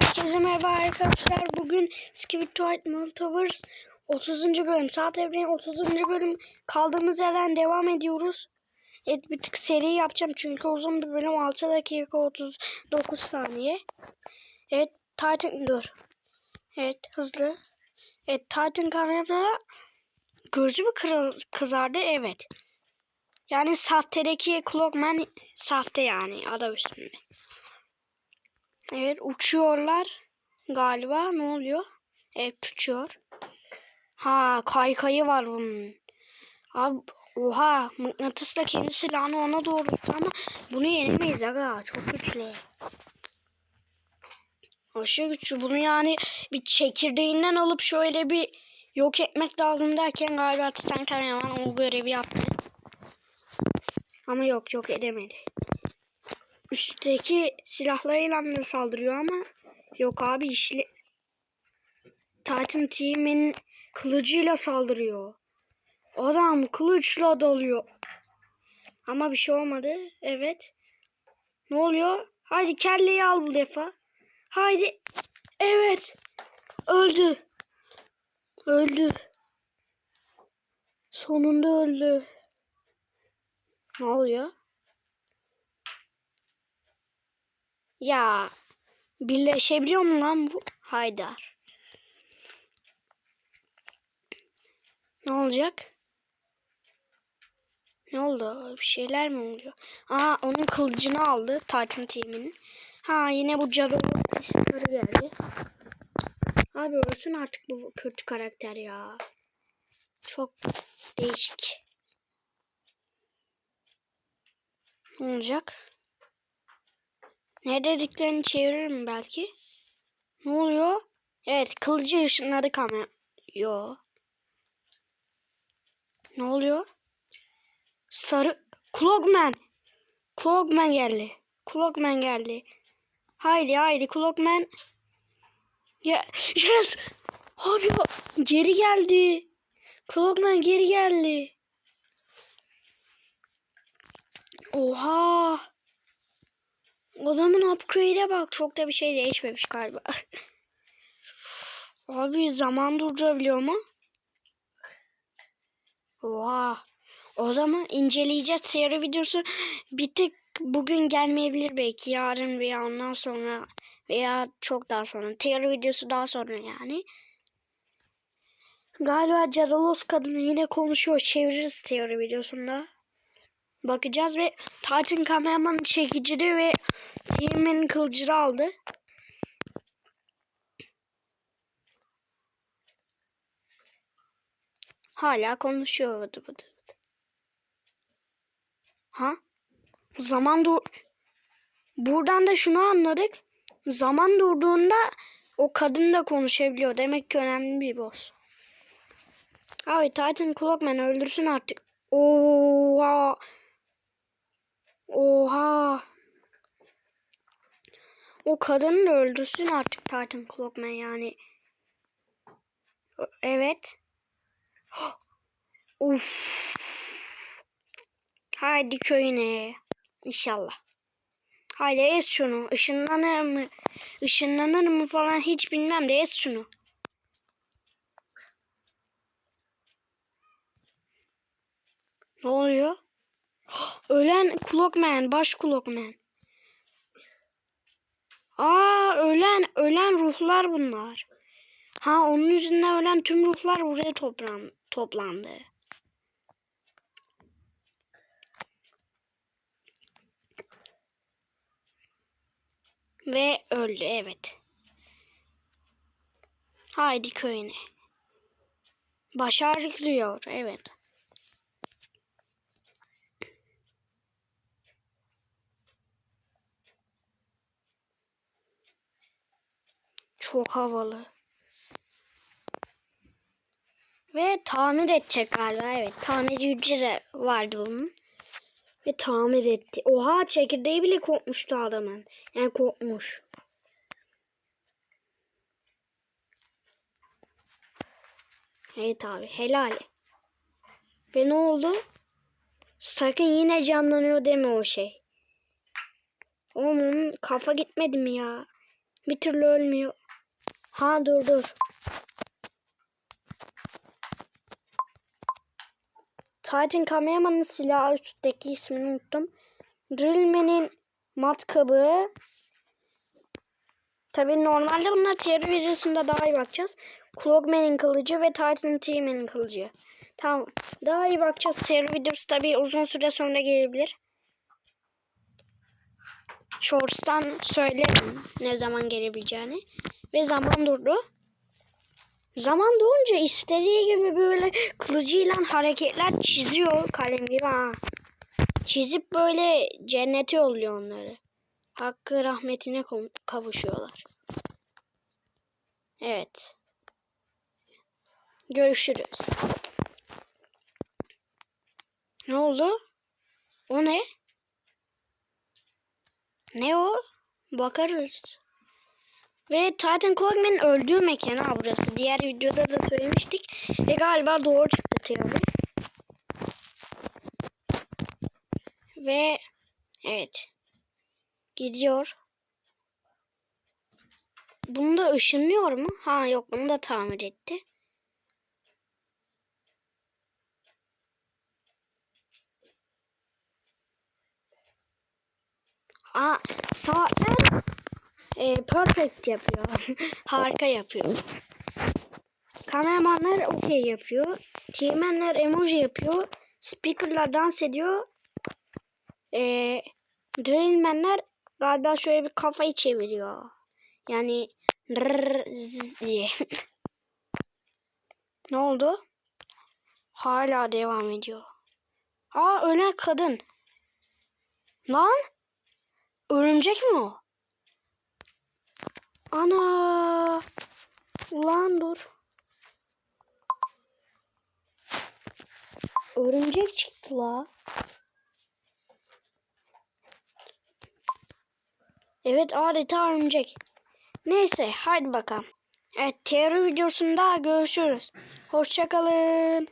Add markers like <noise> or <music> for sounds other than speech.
Herkese merhaba arkadaşlar. Bugün Skibidi Toilet Multiverse 30. bölüm. Saat Evrenin 30. bölüm kaldığımız yerden devam ediyoruz. Evet bir tık seri yapacağım çünkü uzun bir bölüm 6 dakika 39 saniye. Evet Titan dur. Evet hızlı. Evet Titan kamerada gözü mü kızardı? Evet. Yani sahtedeki Clockman sahte yani adı üstünde. Evet uçuyorlar galiba. Ne oluyor? Evet uçuyor. Ha kaykayı var bunun. Abi oha mıknatısla kendi silahını ona doğrulttu ama bunu yenemeyiz aga. Çok güçlü. Aşırı güçlü. Bunu yani bir çekirdeğinden alıp şöyle bir yok etmek lazım derken galiba Titan Kameraman o görevi yaptı. Ama yok yok edemedi üstteki silahlarıyla da saldırıyor ama yok abi işli Titan Team'in kılıcıyla saldırıyor. Adam kılıçla dalıyor. Ama bir şey olmadı. Evet. Ne oluyor? Haydi kelleyi al bu defa. Haydi. Evet. Öldü. Öldü. Sonunda öldü. Ne oluyor? Ya birleşebiliyor mu lan bu? Haydar. Ne olacak? Ne oldu? Bir şeyler mi oluyor? Aa onun kılıcını aldı Titan Team'in. Ha yine bu cadı isimleri geldi. Abi ölsün artık bu kötü karakter ya. Çok değişik. Ne olacak? Ne dediklerini çeviririm belki. Ne oluyor? Evet kılıcı ışınladı kamera. Yo. Ne oluyor? Sarı. Clockman. Clockman geldi. Clockman geldi. Haydi haydi Clockman. Ya yes. Abi geri geldi. Clockman geri geldi. Oha. Adamın upgrade'e bak. Çok da bir şey değişmemiş galiba. <laughs> Abi zaman durdurabiliyor mu? Oha. Zaman inceleyeceğiz. Seri videosu bir tık bugün gelmeyebilir belki. Yarın veya ondan sonra veya çok daha sonra. Teori videosu daha sonra yani. Galiba Cadalos kadını yine konuşuyor. Çeviririz teori videosunda. Bakacağız ve Titan kameraman çekicili ve Team'in kılıcını aldı. Hala konuşuyor vıdı vıdı vıdı. Ha? Zaman dur... Buradan da şunu anladık. Zaman durduğunda o kadın da konuşabiliyor. Demek ki önemli bir boss. Abi Titan Clockman öldürsün artık. Oha. Oha. O kadını da öldürsün artık Titan Clockman yani. Evet. <gasps> Uf. Haydi köyüne. İnşallah. Haydi es şunu. Işınlanır mı? Işınlanır mı falan hiç bilmem de es şunu. Ne oluyor? Ölen Clockman, baş Clockman. Aa ölen, ölen ruhlar bunlar. Ha onun yüzünden ölen tüm ruhlar buraya toplan, toplandı. Ve öldü evet. Haydi köyüne. Başardık diyor evet. Çok havalı. Ve tamir edecek galiba. Evet tamirci ücreti vardı bunun. Ve tamir etti. Oha çekirdeği bile kopmuştu adamın. Yani kopmuş. Evet abi helal. Ve ne oldu? Sakın yine canlanıyor deme o şey. Oğlum kafa gitmedi mi ya? Bir türlü ölmüyor. Ha dur dur. Titan Kameraman'ın silahı üstteki ismini unuttum. Drillman'in matkabı. Tabii normalde bunlar teori videosunda daha iyi bakacağız. Clogman'in kılıcı ve Titan T-Man'in kılıcı. Tamam. Daha iyi bakacağız. Teori videosu tabii uzun süre sonra gelebilir. Shorts'tan söylerim ne zaman gelebileceğini. Ve zaman durdu. Zaman dolunca istediği gibi böyle kılıcıyla hareketler çiziyor kalem gibi ha. Çizip böyle cennete yolluyor onları. Hakkı rahmetine kavuşuyorlar. Evet. Görüşürüz. Ne oldu? O ne? Ne o? Bakarız. Ve Titan Clogman'ın öldüğü mekan ha burası. Diğer videoda da söylemiştik. Ve galiba doğru çıktı teori. Ve evet. Gidiyor. Bunu da ışınlıyor mu? Ha yok bunu da tamir etti. Aa saatler e, perfect yapıyor. <laughs> Harika yapıyor. Kameramanlar okey yapıyor. Teğmenler emoji yapıyor. Speakerlar dans ediyor. E, drillmenler galiba şöyle bir kafayı çeviriyor. Yani diye. <laughs> ne oldu? Hala devam ediyor. Aa ölen kadın. Lan? Örümcek mi o? Ana. Ulan dur. Örümcek çıktı la. Evet adeta örümcek. Neyse hadi bakalım. Evet teori videosunda görüşürüz. Hoşçakalın.